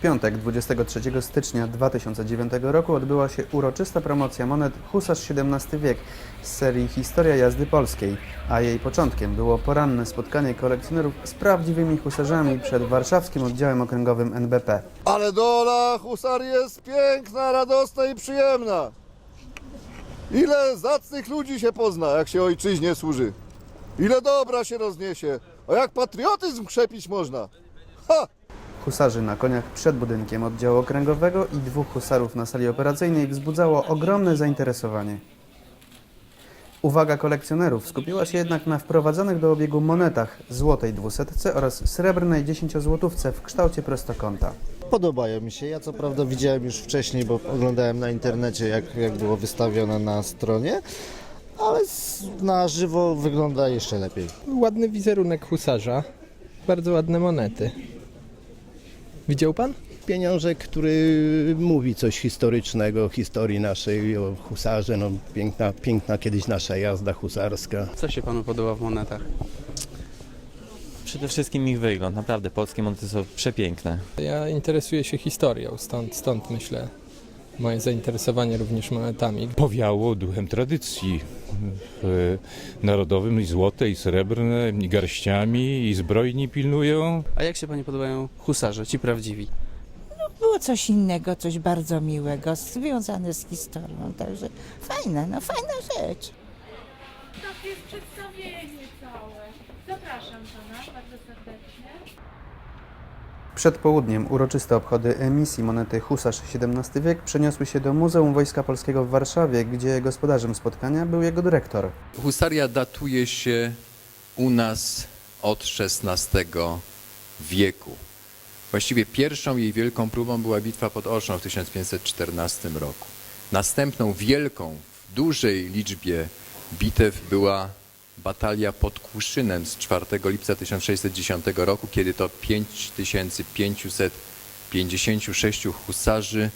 W piątek 23 stycznia 2009 roku odbyła się uroczysta promocja monet Husarz XVII wiek z serii Historia jazdy polskiej, a jej początkiem było poranne spotkanie kolekcjonerów z prawdziwymi husarzami przed warszawskim oddziałem okręgowym NBP. Ale dola husar jest piękna, radosna i przyjemna. Ile zacnych ludzi się pozna, jak się ojczyźnie służy. Ile dobra się rozniesie. A jak patriotyzm krzepić można. Ha! Husarzy na koniach przed budynkiem oddziału okręgowego i dwóch husarów na sali operacyjnej wzbudzało ogromne zainteresowanie. Uwaga kolekcjonerów skupiła się jednak na wprowadzonych do obiegu monetach złotej dwusetce oraz srebrnej dziesięciozłotówce w kształcie prostokąta. Podobają mi się. Ja co prawda widziałem już wcześniej, bo oglądałem na internecie, jak, jak było wystawione na stronie, ale na żywo wygląda jeszcze lepiej. Ładny wizerunek husarza, bardzo ładne monety. Widział pan? pieniążek, który mówi coś historycznego, o historii naszej, o husarze. No, piękna, piękna kiedyś nasza jazda husarska. Co się panu podoba w monetach? Przede wszystkim ich wygląd. Naprawdę polskie monety są przepiękne. Ja interesuję się historią, stąd, stąd myślę moje zainteresowanie również monetami. powiało duchem tradycji w narodowym i złote i srebrne i garściami i zbrojni pilnują. A jak się pani podobają husarze, ci prawdziwi? Było coś innego, coś bardzo miłego, związane z historią, także fajne, no fajna rzecz. Tak jest przedstawienie całe. Zapraszam pana bardzo serdecznie. Przed południem uroczyste obchody emisji monety Husarz XVII wiek przeniosły się do Muzeum Wojska Polskiego w Warszawie, gdzie gospodarzem spotkania był jego dyrektor. Husaria datuje się u nas od XVI wieku. Właściwie pierwszą jej wielką próbą była bitwa pod Orszą w 1514 roku. Następną wielką, w dużej liczbie bitew była batalia pod Kłuszynem z 4 lipca 1610 roku, kiedy to 5556 husarzy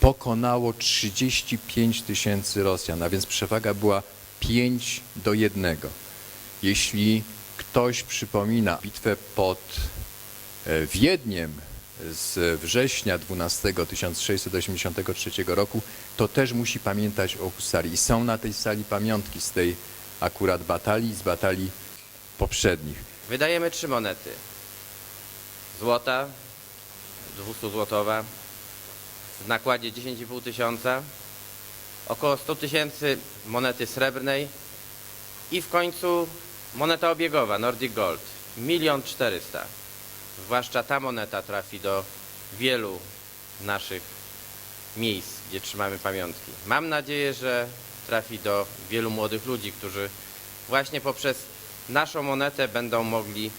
pokonało 35 tysięcy Rosjan, a więc przewaga była 5 do 1. Jeśli ktoś przypomina bitwę pod e, Wiedniem z września 12 1683 roku, to też musi pamiętać o husarii. Są na tej sali pamiątki z tej akurat batalii, z batalii poprzednich. Wydajemy trzy monety. Złota, 200 złotowa, w nakładzie 10,5 tysiąca, około 100 tysięcy monety srebrnej i w końcu moneta obiegowa Nordic Gold, milion 400. Zwłaszcza ta moneta trafi do wielu naszych miejsc, gdzie trzymamy pamiątki. Mam nadzieję, że trafi do wielu młodych ludzi, którzy właśnie poprzez naszą monetę będą mogli,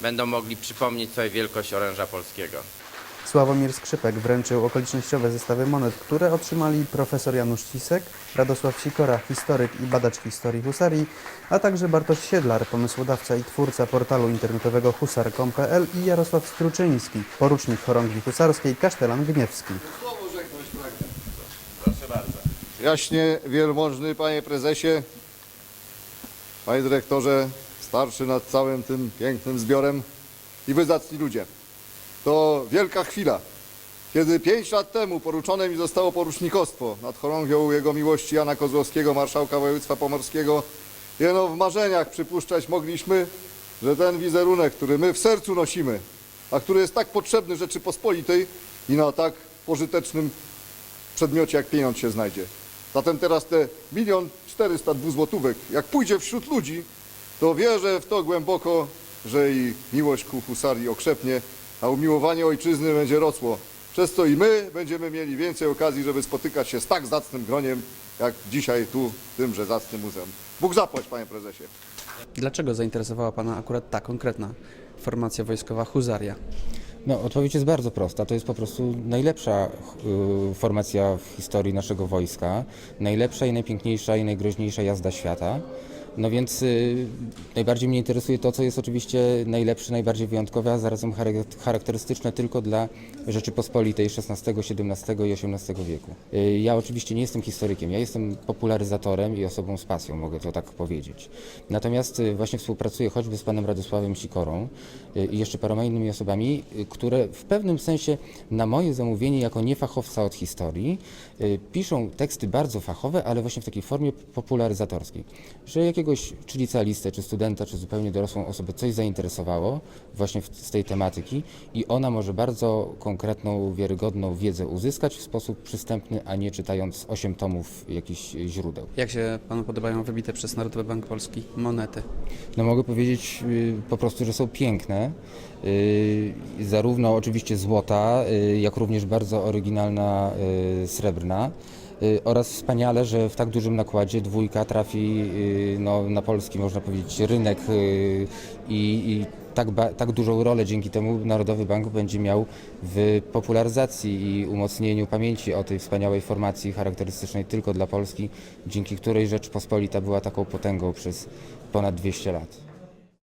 będą mogli przypomnieć sobie wielkość oręża polskiego. Sławomir Skrzypek wręczył okolicznościowe zestawy monet, które otrzymali profesor Janusz Cisek, Radosław Sikora, historyk i badacz historii husarii, a także Bartosz Siedlar, pomysłodawca i twórca portalu internetowego husar.com.pl i Jarosław Struczyński, porucznik chorągwi husarskiej, kasztelan gniewski. Jaśnie wielmożny panie prezesie, panie dyrektorze, starszy nad całym tym pięknym zbiorem i wyzacni ludzie. To wielka chwila, kiedy pięć lat temu poruczone mi zostało porucznikostwo nad chorągwią jego miłości Jana Kozłowskiego, marszałka województwa pomorskiego. Jeno w marzeniach przypuszczać mogliśmy, że ten wizerunek, który my w sercu nosimy, a który jest tak potrzebny Rzeczypospolitej i na tak pożytecznym przedmiocie jak pieniądz się znajdzie. Zatem teraz te milion czterysta dwuzłotówek, jak pójdzie wśród ludzi, to wierzę w to głęboko, że i miłość ku husarii okrzepnie, a umiłowanie ojczyzny będzie rosło. Przez to i my będziemy mieli więcej okazji, żeby spotykać się z tak zacnym groniem, jak dzisiaj tu, w tymże zacnym muzeum. Bóg zapłać, panie prezesie. Dlaczego zainteresowała pana akurat ta konkretna formacja wojskowa husaria? No, odpowiedź jest bardzo prosta. To jest po prostu najlepsza y, formacja w historii naszego wojska, najlepsza i najpiękniejsza i najgroźniejsza jazda świata. No więc y, najbardziej mnie interesuje to, co jest oczywiście najlepsze, najbardziej wyjątkowe, a zarazem charak- charakterystyczne tylko dla Rzeczypospolitej XVI, XVII i XVIII wieku. Y, ja oczywiście nie jestem historykiem, ja jestem popularyzatorem i osobą z pasją, mogę to tak powiedzieć. Natomiast y, właśnie współpracuję choćby z panem Radosławem Sikorą y, i jeszcze paroma innymi osobami, y, które w pewnym sensie na moje zamówienie jako niefachowca od historii y, piszą teksty bardzo fachowe, ale właśnie w takiej formie popularyzatorskiej, że jakiegoś czy licealistę, czy studenta, czy zupełnie dorosłą osobę coś zainteresowało właśnie w, z tej tematyki i ona może bardzo konkretną, wiarygodną wiedzę uzyskać w sposób przystępny, a nie czytając osiem tomów jakichś źródeł. Jak się panu podobają wybite przez Narodowy Bank Polski monety? No mogę powiedzieć y, po prostu, że są piękne. Y, zarówno oczywiście złota, y, jak również bardzo oryginalna y, srebrna. Y, oraz wspaniale, że w tak dużym nakładzie dwójka trafi y, no, na polski, można powiedzieć, rynek y, i, i tak, tak dużą rolę dzięki temu Narodowy Bank będzie miał w popularyzacji i umocnieniu pamięci o tej wspaniałej formacji charakterystycznej tylko dla Polski, dzięki której Rzeczpospolita była taką potęgą przez ponad 200 lat.